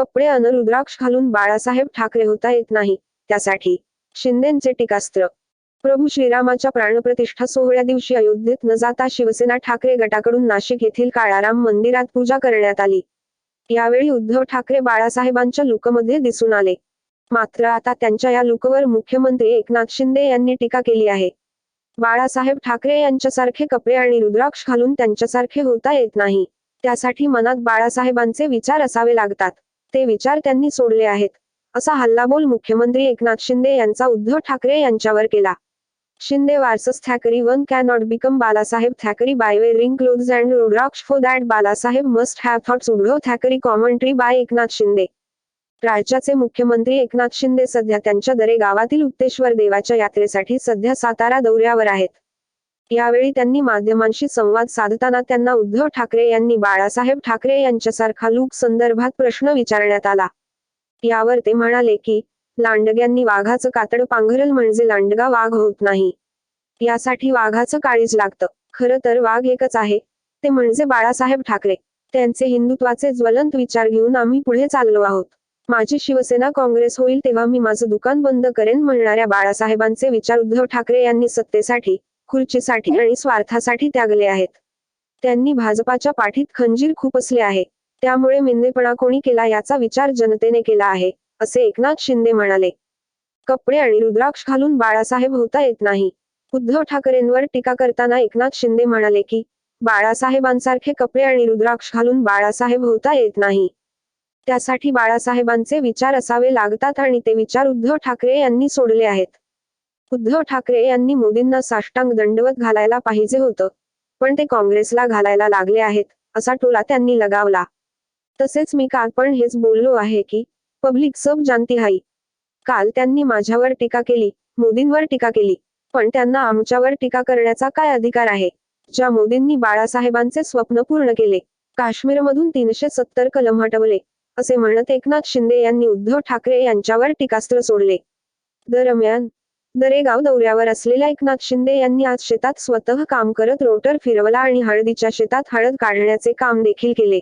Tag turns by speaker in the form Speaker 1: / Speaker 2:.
Speaker 1: कपडे अन रुद्राक्ष घालून बाळासाहेब ठाकरे होता येत नाही. त्यासाठी शिंदेचे टीकास्त्र. प्रभू श्रीरामाच्या प्राणप्रतिष्ठा सोहळ्या दिवशी अयोध्येत न जाता शिवसेना ठाकरे गटाकडून नाशिक येथील काळाराम मंदिरात पूजा करण्यात आली. यावेळी उद्धव ठाकरे बाळासाहेबांच्या लुकमध्ये दिसून आले. मात्र आता त्यांच्या या लुकवर मुख्यमंत्री एकनाथ शिंदे यांनी टीका केली आहे. बाळासाहेब ठाकरे यांच्यासारखे कपडे आणि रुद्राक्ष घालून त्यांच्यासारखे होता येत नाही. त्यासाठी मनात बाळासाहेबांचे विचार असावे लागतात. ते विचार त्यांनी सोडले आहेत. असा हल्लाबोल मुख्यमंत्री एकनाथ शिंदे यांचा उद्धव ठाकरे यांच्यावर केला. Shinde versus Thackeray one can not become Balasaheb Thackeray by wearing clothes and rudraksha for that Balasaheb must have thoughts Uddhav Thackeray commentary by Eknath Shinde. राज्याचे मुख्यमंत्री एकनाथ शिंदे सध्या त्यांच्या दरे गावातील उत्तेश्वर देवाच्या यात्रेसाठी सध्या सातारा दौऱ्यावर आहेत. यावेळी त्यांनी माध्यमांशी संवाद साधताना त्यांना उद्धव ठाकरे यांनी बाळासाहेब ठाकरे यांच्यासारखा लूक संदर्भात प्रश्न विचारण्यात आला. यावर ते म्हणाले की लांडग्यांनी वाघाचं कातड पांघरल म्हणजे लांडगा वाघ होत नाही. यासाठी वाघाचं काळीज लागतं. खरं तर वाघ एकच आहे. ते म्हणजे बाळासाहेब ठाकरे. त्यांचे हिंदुत्वाचे ज्वलंत विचार घेऊन आम्ही पुढे चाललो आहोत. माझी शिवसेना काँग्रेस होईल तेव्हा मी माझं दुकान बंद करेन म्हणणाऱ्या बाळासाहेबांचे विचार उद्धव ठाकरे यांनी सत्तेसाठी खुर्चीसाठी आणि स्वार्थासाठी त्यागले आहेत. त्यांनी भाजपाच्या पाठीत खंजीर खुपसले आहे. त्यामुळे मिंदेपणा कोणी केला याचा विचार जनतेने केला आहे असे एकनाथ शिंदे म्हणाले. कपडे आणि रुद्राक्ष घालून बाळासाहेब होता येत नाही. उद्धव ठाकरेंवर टीका करताना एकनाथ शिंदे म्हणाले की बाळासाहेबांसारखे कपडे आणि रुद्राक्ष घालून बाळासाहेब होता येत नाही. त्यासाठी बाळासाहेबांचे विचार असावे लागतात आणि ते विचार उद्धव ठाकरे यांनी सोडले आहेत. उद्धव ठाकरे यांनी मोदींना साष्टांग दंडवत घालायला पाहिजे होतं. पण ते काँग्रेसला घालायला लागले आहेत असा टोला त्यांनी लगावला. तसेच मी काल पण हेच बोललो आहे की पब्लिक सब जानती हाई. काल त्यांनी माझ्यावर टीका केली मोदींवर टीका केली. पण त्यांना आमच्यावर टीका करण्याचा काय अधिकार आहे? ज्या मोदींनी बाळासाहेबांचे स्वप्न पूर्ण केले काश्मीरमधून तीनशे सत्तर कलम हटवले असे म्हणत एकनाथ शिंदे यांनी उद्धव ठाकरे यांच्यावर टीकास्त्र सोडले. दरम्यान दरेगाव दौऱ्यावर असलेल्या एकनाथ शिंदे यांनी आज शेतात स्वतः काम करत रोटर फिरवला आणि हळदीच्या शेतात हळद काढण्याचे काम देखील केले.